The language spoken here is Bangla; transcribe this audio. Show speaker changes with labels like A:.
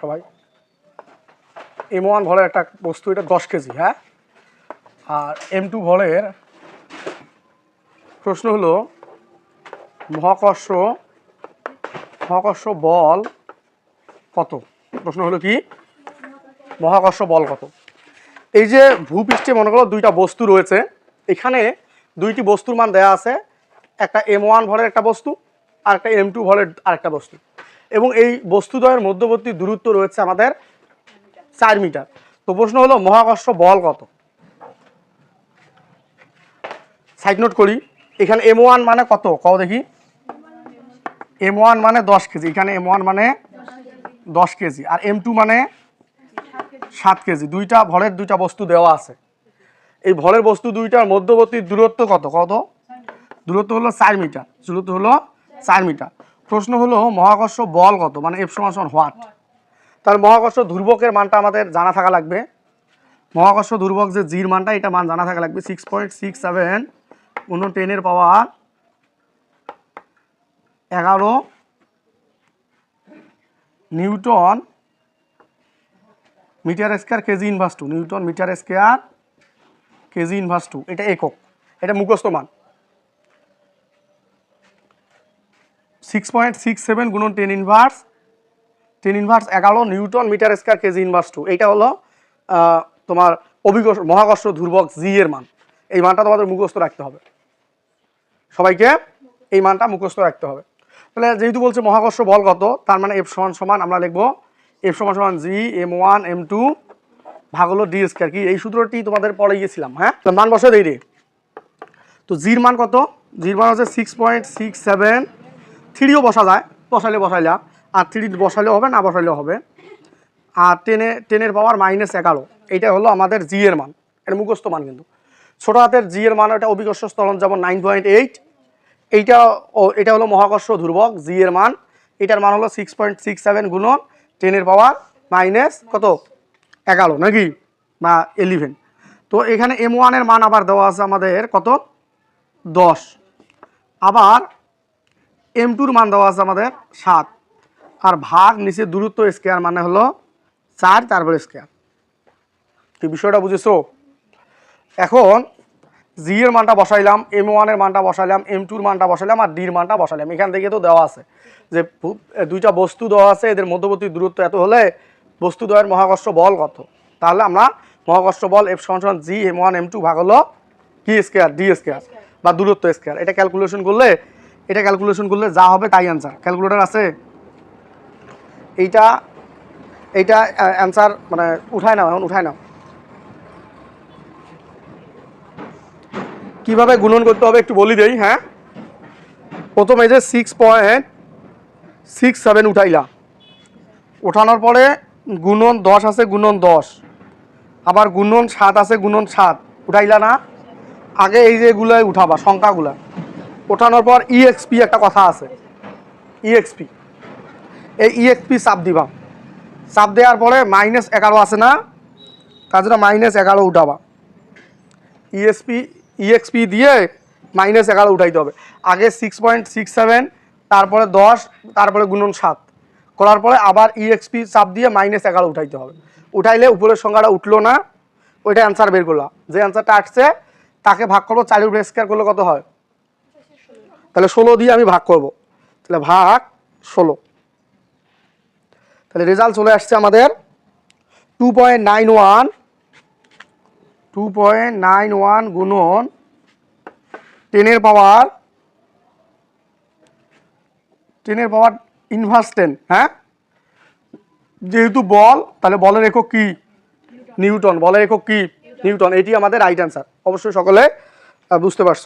A: সবাই। এম ওয়ান ভলের একটা বস্তু, এটা দশ কেজি হ্যাঁ? আর এম টু ভলের প্রশ্ন হলো, মহাকর্ষ মহাকর্ষ বল কত? প্রশ্ন হলো কি? মহাকর্ষ বল কত? এই যে ভূপৃষ্ঠে মনে করো দুইটা বস্তু রয়েছে, এখানে দুইটি বস্তুর মান দেয়া আছে, একটা এম ওয়ান ভরের একটা বস্তু, আর একটা এম টু ভরের আরেকটা বস্তু। এবং এই বস্তুদ্বয়ের মধ্যবর্তী দূরত্ব রয়েছে আমাদের চার মিটার। তো প্রশ্ন হলো, মহাকর্ষ বল কত? সাইড নোট করি, এখানে এম ওয়ান মানে কত? কও দেখি। এম ওয়ান মানে দশ কেজি, এখানে এম ওয়ান মানে দশ কেজি, আর এম টু মানে সাত কেজি। দুইটা ভরের দুইটা বস্তু দেওয়া আছে। এই ভরের বস্তু দুইটার মধ্যবর্তী দূরত্ব কত? কত? দূরত্ব হলো চার মিটার, দূরত্ব হলো চার মিটার। প্রশ্ন হলো মহাকর্ষ বল কত? মানে এফ সমান সমান হোয়াট? তাহলে মহাকর্ষ ধ্রুবকের মানটা আমাদের জানা থাকা লাগবে। মহাকর্ষ ধ্রুবক যে জির মানটা এটা মান জানা থাকা লাগবে। সিক্স পয়েন্ট সিক্স সেভেন অন্য টেনের পাওয়ার এগারো newton metre square kg inverse two. Newton metre square kg inverse two. এটা একক। এটা মুখস্থ মান। সিক্স পয়েন্ট সিক্স সেভেন গুণন টেন ইনভার্স টেন ইনভার্স এগারো newton metre square kg inverse two এইটা হলো তোমার অভিকর্ষ মহাকর্ষ ধ্রুবক জি এর মান। এই মানটা তোমাদের মুখস্থ রাখতে হবে। সবাইকে এই মানটা মুখস্থ রাখতে হবে। তাহলে যেহেতু বলছে মহাকর্ষ বল কত, তার মানে এফ সমান সমান আমরা লিখব এফ সমান সমান G M one M two ভাগ হলো ডি স্কোয়ার কি? এই সূত্রটি তোমাদের পড়ে গিয়েছিলাম হ্যাঁ? মান বসে দেই রে। তো জির মান কত? জির মান হচ্ছে সিক্স পয়েন্ট সিক্স সেভেন থ্রিও বসা যায়, বসাইলে বসাইলা, আর থ্রি বসাইলেও হবে, না বসাইলেও হবে। আর টেনে, টেনের পাওয়ার মাইনাস এগারো এইটা হলো আমাদের জি এর মান, এটা মুখস্থ মান কিন্তু। ছোটো হাতের জি এর মান, এটা অভিকর্ষ স্থলন যেমন নাইন পয়েন্ট এইট এইটা এটা হলো মহাকর্ষ ধ্রুবক জি এর মান, এটার মান হলো সিক্স পয়েন্ট সিক্স সেভেন গুণন, টেনের পাওয়ার মাইনাস কত? এগারো, নাকি? বা এলিভেন তো এখানে এম ওয়ানের মান আবার দেওয়া আছে আমাদের কত? দশ। আবার এম টুর মান দেওয়া আছে আমাদের সাত। আর ভাগ নিচে দূরত্ব স্কোয়ার মানে হলো চার তারপরে স্কোয়ার কি বিষয়টা বুঝেছ? এখন জি এর মানটা বসাইলাম এম ওয়ানের মানটা বসাইলাম এম টুর মানটা বসাইলাম, আর ডির মানটা বসাইলাম। এখান থেকে তো দেওয়া আছে যে দুইটা বস্তু দেওয়া আছে, এদের মধ্যবর্তী দূরত্ব এত হলে বস্তু দ্বয়ের মহাকর্ষ বল কত? তাহলে আমরা মহাকর্ষ বল এফ সমান G M one M two ভাগ হলো কি স্কোয়ার ডি স্কোয়ার বা দূরত্ব স্কোয়ার এটা ক্যালকুলেশন করলে এটা ক্যালকুলেশন করলে যা হবে তাই অ্যান্সার ক্যালকুলেটর আছে? এইটা এইটা অ্যান্সার মানে উঠায় নাও এখন, উঠায় নাও। কীভাবে গুণন করতে হবে একটু বলি দেই হ্যাঁ? প্রথমে যে সিক্স পয়েন্ট সিক্স সেভেন উঠাইলা। ওঠানোর পরে গুণন দশ আছে, গুণন দশ। আবার গুণন সাত আছে, গুণন সাত। উঠাইলা না? আগে এই যে এগুলোয় উঠাবা, সংখ্যাগুলা। ওঠানোর পর ইএক্সপি একটা কথা আছে। ইএক্সপি এই ইএক্সপি চাপ দিবা। চাপ দেওয়ার পরে মাইনাস এগারো আছে না? জন্য মাইনাস এগারো উঠাবা। ইএসপি ইএক্সপি দিয়ে মাইনাস এগারো উঠাইতে হবে। আগে সিক্স পয়েন্ট সিক্স সেভেন তারপরে দশ, তারপরে গুণন সাত। করার পরে আবার ইএক্সপি চাপ দিয়ে মাইনাস এগারো উঠাইতে হবে। উঠাইলে উপরের সংখ্যাটা উঠল না? ওইটা অ্যান্সার বের করলাম যে অ্যান্সারটা আসছে, তাকে ভাগ করব, চারের উপরে স্কোয়ার করলে কত হয়? তাহলে ষোলো দিয়ে আমি ভাগ করব। তাহলে ভাগ ষোলো। তাহলে রেজাল্ট চলে আসছে আমাদের two point nine one two point nine one গুণন টেনের পাওয়ার টেনের পাওয়ার ইনভার্স টেন হ্যাঁ? যেহেতু বল, তাহলে বলের একক কি? নিউটন। বলের একক কি? নিউটন। এটি আমাদের রাইট অ্যান্সার অবশ্যই সকলে বুঝতে পারছ।